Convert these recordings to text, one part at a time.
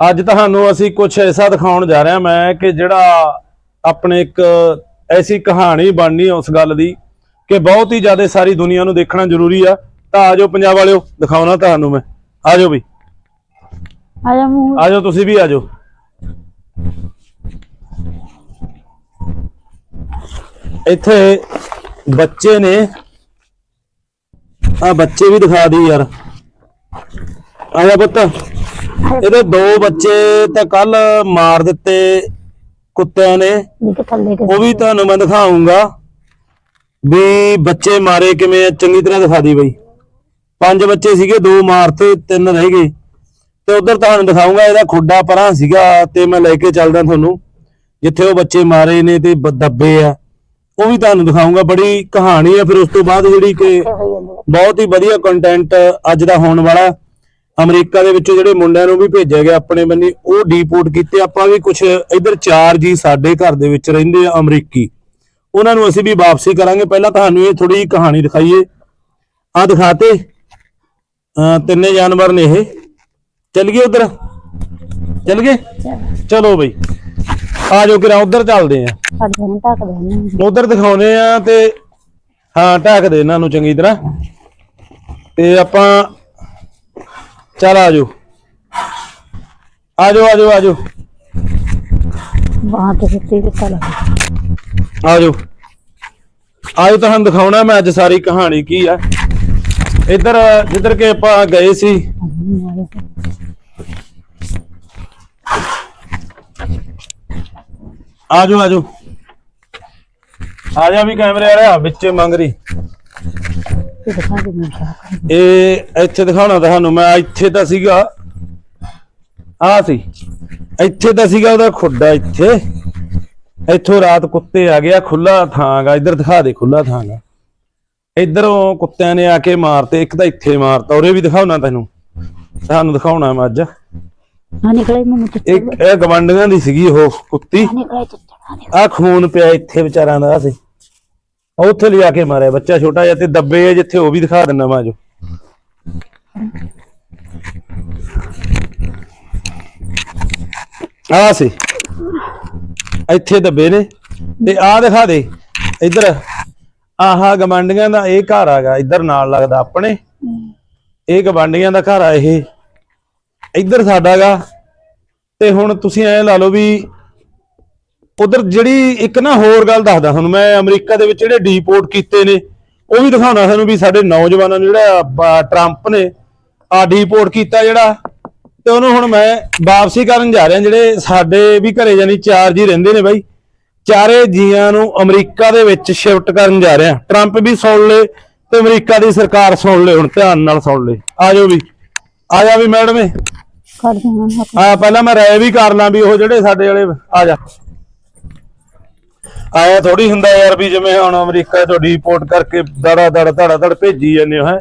ਅੱਜ ਤੁਹਾਨੂੰ ਅਸੀਂ ਕੁਝ ਐਸਾ ਦਿਖਾਉਣ ਜਾ ਰਹੇ ਹਾਂ ਮੈਂ ਕਿ ਜਿਹੜਾ ਆਪਣੇ ਇੱਕ ਐਸੀ ਕਹਾਣੀ ਬਣਨੀ ਉਸ ਗੱਲ ਦੀ ਕਿ ਬਹੁਤ ਹੀ ਜ਼ਿਆਦਾ ਸਾਰੀ ਦੁਨੀਆ ਨੂੰ ਦੇਖਣਾ ਜ਼ਰੂਰੀ ਆ। ਤਾਂ ਆਜੋ ਪੰਜਾਬ ਵਾਲਿਓ ਦਿਖਾਉਣਾ ਤੁਹਾਨੂੰ ਮੈਂ। ਆਜੋ ਵੀ ਆਜਾ ਮੂੰਹ। ਆਜੋ ਤੁਸੀਂ ਵੀ ਆਜੋ ਇੱਥੇ ਬੱਚੇ ਨੇ ਆ ਬੱਚੇ ਵੀ ਦਿਖਾ ਦੀ ਯਾਰ। ਆਇਆ ਪੁੱਤ। ਇਹਦੇ ਦੋ ਬੱਚੇ ਤਾਂ ਕੱਲ ਮਾਰ ਦਿੱਤੇ ਕੁੱਤਿਆਂ ਨੇ। ਉਹ ਵੀ ਤੁਹਾਨੂੰ ਮੈਂ ਦਿਖਾਉਂਗਾ ਵੀ ਬੱਚੇ ਮਾਰੇ ਕਿਵੇਂ ਆ, ਚੰਗੀ ਤਰ੍ਹਾਂ ਦਿਖਾ ਦੀ ਬਈ। ਪੰਜ ਬੱਚੇ ਸੀਗੇ ਦੋ ਮਾਰਤੇ ਤਿੰਨ ਰਹਿ ਗਏ। ਤੇ ਉਧਰ ਤੁਹਾਨੂੰ ਦਿਖਾਉਂਗਾ ਇਹਦਾ ਖੁੱਡਾ ਪਰਾਂ ਸੀਗਾ ਤੇ ਮੈਂ ਲੈ ਕੇ ਚੱਲਦਾ ਤੁਹਾਨੂੰ। ਜਿੱਥੇ ਉਹ ਬੱਚੇ ਮਾਰੇ ਨੇ ਤੇ ਦੱਬੇ ਆ। ਉਹ ਵੀ ਤੁਹਾਨੂੰ ਦਿਖਾਉਂਗਾ ਬੜੀ ਕਹਾਣੀ ਆ। ਫਿਰ ਉਸ ਤੋਂ ਬਾਅਦ ਜਿਹੜੀ ਕਿ ਬਹੁਤ ਹੀ ਵਧੀਆ ਕੰਟੈਂਟ ਅੱਜ ਦਾ ਹੋਣ ਵਾਲਾ। ਅਮਰੀਕਾ ਦੇ ਵਿੱਚੋਂ ਜਿਹੜੇ ਮੁੰਡਿਆਂ ਨੂੰ ਵੀ ਭੇਜਿਆ ਗਿਆ ਆਪਣੇ ਬੰਨੀ ਉਹ ਡੀਪੋਰਟ ਕੀਤੇ। ਆਪਾਂ ਵੀ ਕੁਝ ਇਧਰ ਚਾਰ ਜੀ ਸਾਡੇ ਘਰ ਦੇ ਵਿੱਚ ਰਹਿੰਦੇ ਆ ਅਮਰੀਕੀ। ਉਹਨਾਂ ਨੂੰ ਅਸੀਂ ਵੀ ਵਾਪਸੀ ਕਰਾਂਗੇ। ਪਹਿਲਾਂ ਤੁਹਾਨੂੰ ਇਹ ਥੋੜੀ ਜਿਹੀ ਕਹਾਣੀ ਦਿਖਾਈਏ। ਆ ਦਿਖਾਤੇ। ਤਿੰਨੇ ਜਾਨਵਰ ਨੇ ਇਹ। ਚੱਲ ਗਏ ਉਧਰ। ਚੱਲ ਗਏ ਚਲੋ ਬਈ। ਆ ਜਾਓ ਕਿਰਾ ਉਧਰ ਚੱਲਦੇ ਆ। ਉਧਰ ਦਿਖਾਉਨੇ ਆ ਤੇ ਹਾਂ ਢੱਕ ਦੇ ਇਹਨਾਂ ਨੂੰ ਚੰਗੀ ਤਰ੍ਹਾਂ। ਤੇ ਆਪਾਂ ਚੱਲ ਆ ਜਾਓ। ਆ ਜਾਓ ਆ ਜਾਓ ਆ ਜਾਓ। ਬਾਹਾਂ ਤੇ ਸੁੱਤੀ ਕਿੱਥੇ ਲੱਗ ਆ ਜਾਓ। ਆਜੋ ਤੁਹਾਨੂੰ ਦਿਖਾਉਣਾ ਮੈਂ ਅੱਜ ਸਾਰੀ ਕਹਾਣੀ ਕੀ ਆ। ਇੱਧਰ ਜਿੱਧਰ ਕਿ ਆਪਾਂ ਗਏ ਸੀ। ਆ ਜਾਓ ਆ ਜਾਓ। ਆ ਜਾ ਵੀ ਕੈਮਰੇ ਆ ਰਿਹਾ ਵਿੱਚੇ ਮੰਗ ਰਹੀ। ਤੇ ਦਿਖਾ ਦੇ ਮੈਨੂੰ ਸਾਹ ਇਹ ਇੱਥੇ ਦਿਖਾਉਣਾ ਤੁਹਾਨੂੰ ਮੈਂ ਇੱਥੇ ਤਾਂ ਸੀਗਾ। ਆ ਸੀ। ਇੱਥੇ ਤਾਂ ਸੀਗਾ ਉਹਦਾ ਖੁੱਡਾ ਇੱਥੇ। ਇੱਥੋਂ ਰਾਤ ਕੁੱਤੇ ਆ ਗਿਆ ਖੁੱਲਾ ਥਾਂਗਾ ਇੱਧਰ ਦਿਖਾ ਦੇ ਖੁੱਲਾ ਥਾਂਗਾ ਇੱਧਰੋਂ ਕੁੱਤਿਆਂ ਨੇ ਆ ਕੇ ਮਾਰਤੇ ਇੱਕ ਤਾਂ ਇੱਥੇ ਮਾਰਤਾ ਉਰੇ ਵੀ ਦਿਖਾਉਣਾ ਤੈਨੂੰ। ਤੁਹਾਨੂੰ ਦਿਖਾਉਣਾ ਮੈਂ ਅੱਜ। ਹਾਂ ਨਿਕਲੇ ਮੈਨੂੰ ਇੱਕ ਇਹ ਗਵੰਡੀਆਂ ਦੀ ਸੀਗੀ ਉਹ ਕੁੱਤੀ। ਆ ਖੂਨ ਪਿਆ ਇੱਥੇ ਵਿਚਾਰਾਂ ਦਾ ਸੀ। ਉੱਥੇ ਲਿਆ ਕੇ ਮਾਰਿਆ, ਬੱਚਾ ਛੋਟਾ ਜਿਹਾ ਤੇ ਦੱਬੇ ਆ ਜਿੱਥੇ ਉਹ ਵੀ ਦਿਖਾ ਦਿੰਦਾ ਮੈਂ ਜੋ। ਆ ਸੀ। ਇੱਥੇ ਦੱਬੇ ਨੇ। ਤੇ ਆ ਦਿਖਾ ਦੇ, ਇੱਧਰ। ਆਹਾ ਗਮੰਡੀਆਂ ਦਾ ਇਹ ਘਰ ਆਗਾ ਇੱਧਰ ਨਾਲ ਲੱਗਦਾ ਆਪਣੇ। ਇਹ ਗਵਾਂਡੀਆਂ ਦਾ ਘਰ ਆ ਇਹ। ਇੱਧਰ ਸਾਡਾਗਾ ਤੇ ਹੁਣ ਤੁਸੀਂ ਐ ਲਾ ਲਓ ਵੀ ਉਧਰ ਜਿਹੜੀ ਇੱਕ ਨਾ ਹੋਰ ਗੱਲ ਦੱਸਦਾ ਤੁਹਾਨੂੰ ਮੈਂ ਅਮਰੀਕਾ ਦੇ ਵਿੱਚ ਜਿਹੜੇ ਡੀਪੋਰਟ ਕੀਤੇ ਨੇ ਉਹ ਵੀ ਦਿਖਾਉਣਾ ਤੁਹਾਨੂੰ ਵੀ ਸਾਡੇ ਨੌਜਵਾਨਾਂ ਨੂੰ ਜਿਹੜਾ ਟਰੰਪ ਨੇ ਆ ਡੀਪੋਰਟ ਕੀਤਾ ਜਿਹੜਾ ਤੇ ਉਹਨੂੰ ਹੁਣ ਮੈਂ ਵਾਪਸੀ ਕਰਨ ਜਾ ਰਿਹਾ ਜਿਹੜੇ ਸਾਡੇ ਵੀ ਘਰੇ ਜਾਨੀ ਚਾਰ ਜੀ ਰਹਿੰਦੇ ਨੇ ਬਾਈ ਚਾਰੇ ਜੀਆਂ ਨੂੰ ਅਮਰੀਕਾ ਦੇ ਵਿੱਚ ਸ਼ਿਫਟ ਕਰਨ ਜਾ ਰਿਹਾ। ਟਰੰਪ ਵੀ ਸੁਣ ਲੇ ਤੇ ਅਮਰੀਕਾ ਦੀ ਸਰਕਾਰ ਸੁਣ ਲੇ ਹੁਣ ਧਿਆਨ ਨਾਲ ਸੁਣ ਲੇ। ਆ ਜਾਓ ਵੀ ਆ ਜਾ ਵੀ ਮੈਡਮ ਕਰ ਦੇਣਾ ਪਹਿਲਾਂ ਮੈਂ ਰਾਏ ਵੀ ਕਰ ਲਾਂ ਵੀ ਉਹ ਜਿਹੜੇ ਸਾਡੇ ਵਾਲੇ ਆ ਜਾ। ਆਇਆ ਥੋੜੀ ਹੁੰਦਾ ਯਾਰ ਵੀ ਜਿਵੇਂ ਹੁਣ ਅਮਰੀਕਾ ਤੋਂ ਡੀਪੋਰਟ ਕਰਕੇ ਦੜਾ ਦੜ ਧੜਾ ਧੜ ਭੇਜੀ ਜਾਂਦੇ ਹੋ ਹੈ?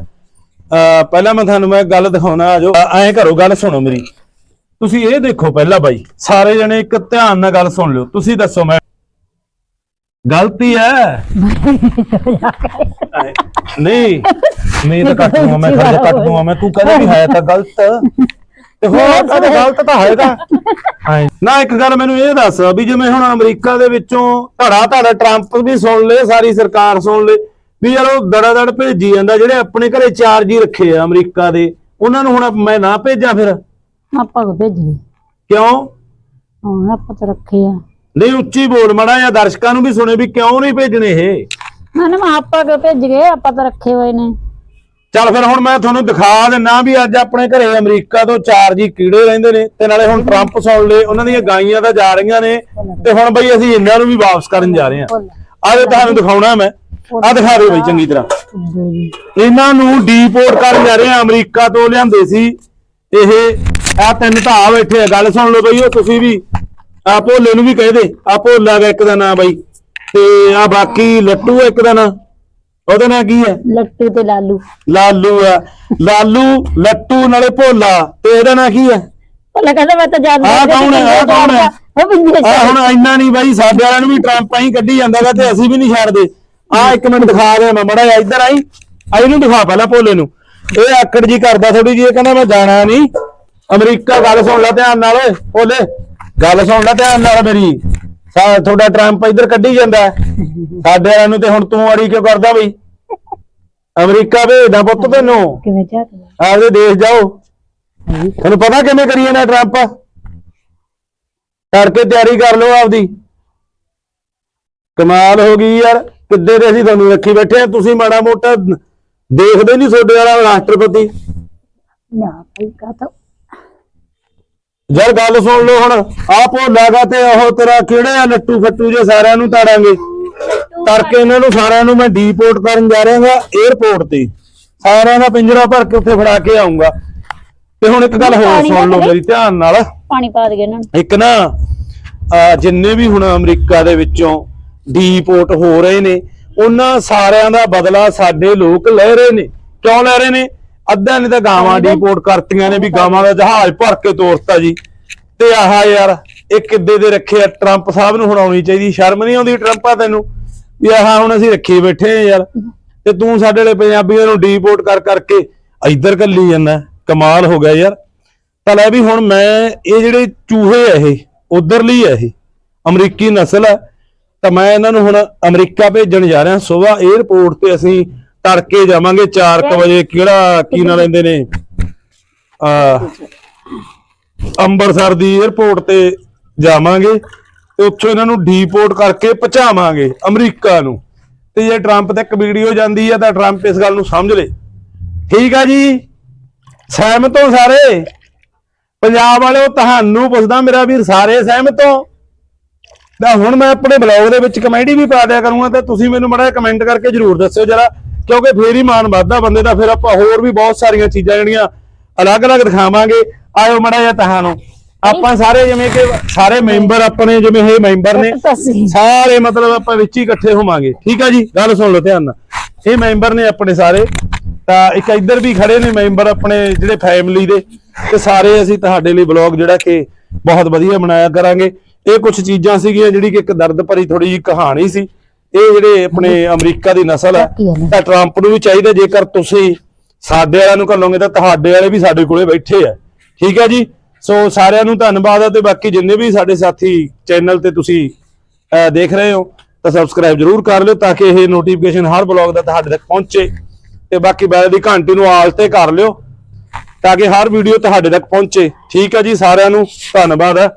ਪਹਿਲਾਂ ਮੈਂ ਤੁਹਾਨੂੰ ਮੈਂ ਗੱਲ ਦਿਖਾਉਣਾ ਆ ਜੋ ਐਂ ਕਰੋ ਗੱਲ ਸੁਣੋ ਮੇਰੀ। ਤੁਸੀਂ ਇਹ ਦੇਖੋ ਪਹਿਲਾਂ ਬਾਈ ਸਾਰੇ ਜਣੇ ਇੱਕ ਧਿਆਨ ਨਾਲ ਗੱਲ ਸੁਣ ਲਿਓ। ਤੁਸੀਂ ਦੱਸੋ ਮੈਂ ਗਲਤੀ ਹੈ? ਨਹੀਂ ਨਹੀਂ ਤਾਂ ਕੱਟ ਦੂੰਗਾ ਮੈਂ ਖਰਚ ਕੱਟ ਦੂੰਗਾ ਮੈਂ ਤੂੰ ਕਹਿੰਦਾ ਵੀ ਹੈ ਤਾਂ ਗਲਤ। ਤੇ ਹੋਰ ਤਾਂ ਗਲਤ ਤਾਂ ਹੈਗਾ ਹਾਂ ਨਾ ਇੱਕ ਗੱਲ ਮੈਨੂੰ ਇਹ ਦੱਸ ਵੀ ਜਿਵੇਂ ਹੁਣ ਅਮਰੀਕਾ ਦੇ ਵਿੱਚੋਂ ਧੜਾ ਧੜਾ ਟਰੰਪ ਵੀ ਸੁਣ ਲੇ ਸਾਰੀ ਸਰਕਾਰ ਸੁਣ ਲੇ ਵੀ ਯਾਰ ਉਹ ਦੜਾ ਦੜ ਭੇਜੀ ਜਾਂਦਾ ਜਿਹੜੇ ਆਪਣੇ ਘਰੇ ਚਾਰ ਜੀ ਰੱਖੇ ਆ ਅਮਰੀਕਾ ਦੇ ਉਹਨਾਂ ਨੂੰ ਹੁਣ ਮੈਂ ਨਾ ਭੇਜਾਂ ਫਿਰ? ਆਪਾਂ ਕੋ ਭੇਜੀਏ। ਕਿਉਂ? ਹਾਂ ਆਪਾਂ ਤਾਂ ਰੱਖੇ ਆ। ਨਹੀਂ ਉੱਚੀ ਬੋਲ ਮੜਾ ਜਾਂ ਦਰਸ਼ਕਾਂ ਨੂੰ ਵੀ ਸੁਣੇ ਵੀ ਕਿਉਂ ਨਹੀਂ ਭੇਜਣੇ ਇਹ? ਨਾ ਨਾ ਆਪਾਂ ਕੋ ਭੇਜ ਗਏ? ਆਪਾਂ ਤਾਂ ਰੱਖੇ ਹੋਏ ਨੇ। ਚੱਲ ਫਿਰ ਹੁਣ ਮੈਂ ਤੁਹਾਨੂੰ ਦਿਖਾ ਦਿੰਨਾ ਵੀ ਅੱਜ ਆਪਣੇ ਘਰੇ ਅਮਰੀਕਾ ਤੋਂ ਚਾਰ ਜੀ ਕੀੜੇ ਰਹਿੰਦੇ ਨੇ ਤੇ ਨਾਲੇ ਹੁਣ ਟਰੰਪ ਸੁਣ ਲਏ ਉਹਨਾਂ ਦੀਆਂ ਗਾਈਆਂ ਤਾਂ ਜਾ ਰਹੀਆਂ ਨੇ ਤੇ ਹੁਣ ਬਈ ਅਸੀਂ ਇਹਨਾਂ ਨੂੰ ਵੀ ਵਾਪਸ ਕਰਨ ਜਾ ਰਹੇ ਹਾਂ। ਆਹ ਤੁਹਾਨੂੰ ਦਿਖਾਉਣਾ ਮੈਂ ਆਹ ਦਿਖਾ ਦਿਓ ਬਈ ਚੰਗੀ ਤਰ੍ਹਾਂ। ਇਹਨਾਂ ਨੂੰ ਡੀਪੋਰਟ ਕਰਨ ਜਾ ਰਹੇ ਆ ਅਮਰੀਕਾ ਤੋਂ ਲਿਆਂਦੇ ਸੀ। ਇਹ ਆ ਤਿੰਨ ਆ ਬੈਠੇ ਆ ਗੱਲ ਸੁਣ ਲਓ ਬਈ ਉਹ ਤੁਸੀਂ ਵੀ ਆ ਭੋਲੇ ਨੂੰ ਵੀ ਕਹਿ ਦੇ ਆ ਭੋਲਾ ਇੱਕ ਦਾ ਨਾਂ ਬਈ ਤੇ ਆ ਬਾਕੀ ਲੱਟੂ ਆ ਇੱਕ ਦਾ ਨਾਂ। ਉਹਦਾ ਨਾਂ ਕੀ ਹੈ? ਲੱਟੂ ਤੇ ਲਾਲੂ। ਲਾਲੂ ਆ। ਲਾਲੂ ਲੱਟੂ ਨਾਲੇ ਭੋਲਾ। ਤੇ ਇਹਦਾ ਨਾਂ ਕੀ ਹੈ? ਉਹ ਕਹਿੰਦਾ ਮੈਂ ਤਾਂ ਜਾਣ ਆਹ ਕੌਣ ਹੈ? ਆਹ ਕੌਣ ਹੈ? ਉਹ ਬਿੰਦੀ ਆ ਹੁਣ ਇੰਨਾ ਨਹੀਂ ਬਾਈ ਸਾਡੇ ਵਾਲਿਆਂ ਨੂੰ ਵੀ ਟਰੰਪ ਆਈ ਕੱਢੀ ਜਾਂਦਾਗਾ ਤੇ ਅਸੀਂ ਵੀ ਨਹੀਂ ਛੱਡਦੇ। ਆ ਇੱਕ ਮਿੰਟ ਦਿਖਾ ਰਿਹਾ ਮੈਂ ਮੜਾ ਇੱਧਰ ਆਈ ਆ ਇਹਨੂੰ ਦਿਖਾ ਪਹਿਲਾਂ ਭੋਲੇ ਨੂੰ। ਇਹ ਆਕੜ ਜੀ ਕਰਦਾ ਥੋੜੀ ਜੀ ਇਹ ਕਹਿੰਦਾ ਮੈਂ ਜਾਣਾ ਨਹੀਂ। ਅਮਰੀਕਾ ਗੱਲ ਸੁਣ ਲੈ ਧਿਆਨ ਨਾਲ ਓਏ। ਓਲੇ ਗੱਲ ਸੁਣ ਲੈ ਧਿਆਨ ਨਾਲ ਮੇਰੀ। ਸਾ ਤੁਹਾਡਾ ਟਰੰਪ ਇੱਧਰ ਕੱਢੀ ਜਾਂਦਾ ਹੈ। ਸਾਡੇ ਵਾਲਿਆਂ ਨੂੰ ਤੇ ਹੁਣ ਤੂੰ ਅੜੀ ਕਿਉਂ ਕਰਦਾ ਬਈ? ਅਮਰੀਕਾ ਭੇਜਦਾ ਪੁੱਤ ਤੈਨੂੰ। ਕਿਵੇਂ ਝਾਕ ਆਪਦੇ ਦੇਸ਼ ਜਾਓ। ਤੁਹਾਨੂੰ ਪਤਾ ਕਿਵੇਂ ਕਰੀ ਜਾਂਦਾ ਟਰੰਪ? ਕਰਕੇ ਤਿਆਰੀ ਕਰ ਲਓ ਆਪਦੀ। ਕਮਾਲ ਹੋ ਗਈ ਯਾਰ। ਕਿੱਦੇ ਦੇ ਅਸੀਂ ਤੁਹਾਨੂੰ ਰੱਖੀ ਬੈਠੇ ਆ ਤੁਸੀਂ ਮਾੜਾ ਮੋਟਾ ਦੇਖਦੇ ਨਹੀਂ ਤੁਹਾਡੇ ਵਾਲਾ ਰਾਸ਼ਟਰਪਤੀ। ਨਾ ਭਾਈ ਕਾ ਤਾਂ ਯਾਰ ਗੱਲ ਸੁਣ ਲਓ ਹੁਣ ਆਹ ਭੋਲਾਗਾ ਤੇ ਉਹ ਤੇਰਾ ਕਿਹੜੇ ਆ ਲੱਟੂ ਫੱਟੂ ਜੇ ਸਾਰਿਆਂ ਨੂੰ ਤਾੜਾਂਗੇ ਤੜਕੇ ਇਹਨਾਂ ਨੂੰ ਸਾਰਿਆਂ ਨੂੰ ਮੈਂ ਡੀਪੋਰਟ ਕਰਨ ਜਾ ਰਿਹਾਗਾ 에어ਪੋਰਟ ਤੇ। ਸਾਰਿਆਂ ਦਾ ਪਿੰਜਰਾ ਭਰ ਕੇ ਉੱਥੇ ਫੜਾ ਕੇ ਆਉਂਗਾ ਤੇ ਹੁਣ ਇੱਕ ਗੱਲ ਹੋਰ ਸੁਣ ਲਓ ਮੇਰੀ ਧਿਆਨ ਨਾਲ। ਪਾਣੀ ਪਾ ਦੇ ਇਹਨਾਂ ਨੂੰ। ਇੱਕ ਨਾ ਜਿੰਨੇ ਵੀ ਹੁਣ ਅਮਰੀਕਾ ਦੇ ਵਿੱਚੋਂ ਡੀਪੋਰਟ ਹੋ ਰਹੇ ਨੇ ਉਹਨਾਂ ਸਾਰਿਆਂ ਦਾ ਬਦਲਾ ਸਾਡੇ ਲੋਕ ਲੈ ਰਹੇ ਨੇ। ਕਿਉਂ ਲੈ ਰਹੇ ਨੇ? ਅੱਧਿਆਂ ਨੇ ਤਾਂ ਗਾਵਾਂ ਡੀਪੋਰਟ ਕਰਤੀਆਂ ਨੇ ਵੀ ਗਾਵਾਂ ਦਾ ਜਹਾਜ਼ ਭਰ ਕੇ ਤੋਰਤਾ ਜੀ। ਤੇ ਆਹ ਯਾਰ ਇਹ ਕਿੱਦੇ ਦੇ ਰੱਖੇ ਆ? ਟਰੰਪ ਸਾਹਿਬ ਨੂੰ ਹੁਣ ਆਉਣੀ ਚਾਹੀਦੀ ਸ਼ਰਮ ਨਹੀਂ ਆਉਂਦੀ ਟਰੰਪਾ ਤੈਨੂੰ? ਵੀ ਆਹ ਹੁਣ ਅਸੀਂ ਰੱਖੀ ਬੈਠੇ ਆ ਯਾਰ। ਤੇ ਤੂੰ ਸਾਡੇ ਵਾਲੇ ਪੰਜਾਬੀਆਂ ਨੂੰ ਡੀਪੋਰਟ ਕਰ ਕਰਕੇ ਇੱਧਰ ਕੱਲੀ ਜਾਂਦਾ ਕਮਾਲ ਹੋ ਗਿਆ ਯਾਰ। ਤਾਂ ਲੈ ਵੀ ਹੁਣ ਮੈਂ ਇਹ ਜਿਹੜੇ ਚੂਹੇ ਆ ਇਹ ਉਧਰਲੀ ਆ ਇਹ ਅਮਰੀਕੀ ਨਸਲ ਆ ਤਾਂ ਮੈਂ ਇਹਨਾਂ ਨੂੰ ਹੁਣ ਅਮਰੀਕਾ ਭੇਜਣ ਜਾ ਰਿਹਾ। ਸਵੇਰ 에ਅਰਪੋਰਟ ਤੇ ਅਸੀਂ ਤੜਕੇ ਜਾਵਾਂਗੇ 4:00 ਵਜੇ ਕਿਹੜਾ ਕੀ ਨਾ ਲੈਂਦੇ ਨੇ? ਆ ਅੰਮ੍ਰਿਤਸਰ ਦੀ 에ਅਰਪੋਰਟ ਤੇ ਜਾਵਾਂਗੇ ਤੇ ਉੱਥੋਂ ਇਹਨਾਂ ਨੂੰ ਡੀਪੋਰਟ ਕਰਕੇ ਪਹੁੰਚਾਵਾਂਗੇ ਅਮਰੀਕਾ ਨੂੰ। ਤੇ ਜੇ ਟਰੰਪ ਤੇ ਇੱਕ ਵੀਡੀਓ ਜਾਂਦੀ ਆ ਤਾਂ ਟਰੰਪ ਇਸ ਗੱਲ ਨੂੰ ਸਮਝ ਲੇ। ਠੀਕ ਆ ਜੀ? ਸਹਿਮਤ ਹੋ ਸਾਰੇ? ਪੰਜਾਬ ਵਾਲਿਓ ਤੁਹਾਨੂੰ ਪੁੱਛਦਾ ਮੇਰਾ ਵੀਰ ਸਾਰੇ ਸਹਿਮਤ ਹੋ? ਤਾਂ ਹੁਣ ਮੈਂ ਆਪਣੇ ਬਲੌਗ ਦੇ ਵਿੱਚ ਕਮੈਂਟੀ ਵੀ ਪਾ ਦਿਆ ਕਰੂੰਗਾ ਤੇ ਤੁਸੀਂ ਮੈਨੂੰ ਮੜਾ ਕਮੈਂਟ ਕਰਕੇ ਜਰੂਰ ਦੱਸਿਓ ਜਰਾ। ਕਿਉਂਕਿ ਫੇਰ ਹੀ ਮਾਨ ਵੱਧਦਾ ਬੰਦੇ ਦਾ ਫਿਰ ਆਪਾਂ ਹੋਰ ਵੀ ਬਹੁਤ ਸਾਰੀਆਂ ਚੀਜ਼ਾਂ ਜਿਹੜੀਆਂ ਅਲੱਗ-ਅਲੱਗ ਦਿਖਾਵਾਂਗੇ। ਆਇਓ ਮੜਾ ਜਿਹਾ ਤੁਹਾਨੂੰ ਆਪਾਂ ਸਾਰੇ ਜਿਵੇਂ ਕਿ ਸਾਰੇ ਮੈਂਬਰ ਆਪਣੇ ਜਿਵੇਂ ਇਹ ਮੈਂਬਰ ਨੇ ਸਾਰੇ ਮਤਲਬ ਆਪਾਂ ਵਿੱਚ ਹੀ ਇਕੱਠੇ ਹੋਵਾਂਗੇ। ਠੀਕ ਆ ਜੀ? ਗੱਲ ਸੁਣ ਲਓ ਧਿਆਨ ਨਾਲ। ਇਹ ਮੈਂਬਰ ਨੇ ਆਪਣੇ ਸਾਰੇ। ਤਾਂ ਇੱਕ ਇੱਧਰ ਵੀ ਖੜੇ ਨੇ ਮੈਂਬਰ ਆਪਣੇ ਜਿਹੜੇ ਫੈਮਿਲੀ ਦੇ। ਤੇ ਸਾਰੇ ਅਸੀਂ ਤੁਹਾਡੇ ਲਈ ਬਲੌਗ ਜਿਹੜਾ ਕਿ ਬਹੁਤ ਵਧੀਆ ਬਣਾਇਆ ਕਰਾਂਗੇ। ਇਹ ਕੁਝ ਚੀਜ਼ਾਂ ਸੀਗੀਆਂ ਜਿਹੜੀ ਕਿ ਇੱਕ ਦਰਦ ਭਰੀ ਥੋੜੀ ਜਿਹੀ ਕਹਾਣੀ ਸੀ। ਇਹ ਜਿਹੜੇ ਆਪਣੇ ਅਮਰੀਕਾ ਦੀ ਨਸਲ ਹੈ। ਤਾਂ ਟਰੰਪ ਨੂੰ ਵੀ ਚਾਹੀਦਾ ਜੇਕਰ ਤੁਸੀਂ ਸਾਡੇ ਵਾਲਿਆਂ ਨੂੰ ਘੱਲੋਗੇ ਤਾਂ ਤੁਹਾਡੇ ਵਾਲੇ ਵੀ ਸਾਡੇ ਕੋਲੇ ਬੈਠੇ ਆ ਠੀਕ ਹੈ ਜੀ? ਸੋ ਸਾਰਿਆਂ ਨੂੰ ਧੰਨਵਾਦ ਹੈ ਤੇ ਬਾਕੀ ਜਿੰਨੇ ਵੀ ਸਾਡੇ ਸਾਥੀ ਚੈਨਲ ਤੇ ਤੁਸੀਂ ਦੇਖ ਰਹੇ ਹੋ ਤਾਂ ਸਬਸਕ੍ਰਾਈਬ ਜਰੂਰ ਕਰ ਲਿਓ ਤਾਂ ਕਿ ਇਹ ਨੋਟੀਫਿਕੇਸ਼ਨ ਹਰ ਬਲੌਗ ਦਾ ਤੁਹਾਡੇ ਤੱਕ ਪਹੁੰਚੇ। ਤੇ ਬਾਕੀ ਬੈਲ ਦੀ ਘੰਟੀ ਨੂੰ ਆਲ ਤੇ ਕਰ ਲਿਓ ਤਾਂ ਕਿ ਹਰ ਵੀਡੀਓ ਤੁਹਾਡੇ ਤੱਕ ਪਹੁੰਚੇ। ਠੀਕ ਹੈ ਜੀ? ਸਾਰਿਆਂ ਨੂੰ ਧੰਨਵਾਦ ਹੈ।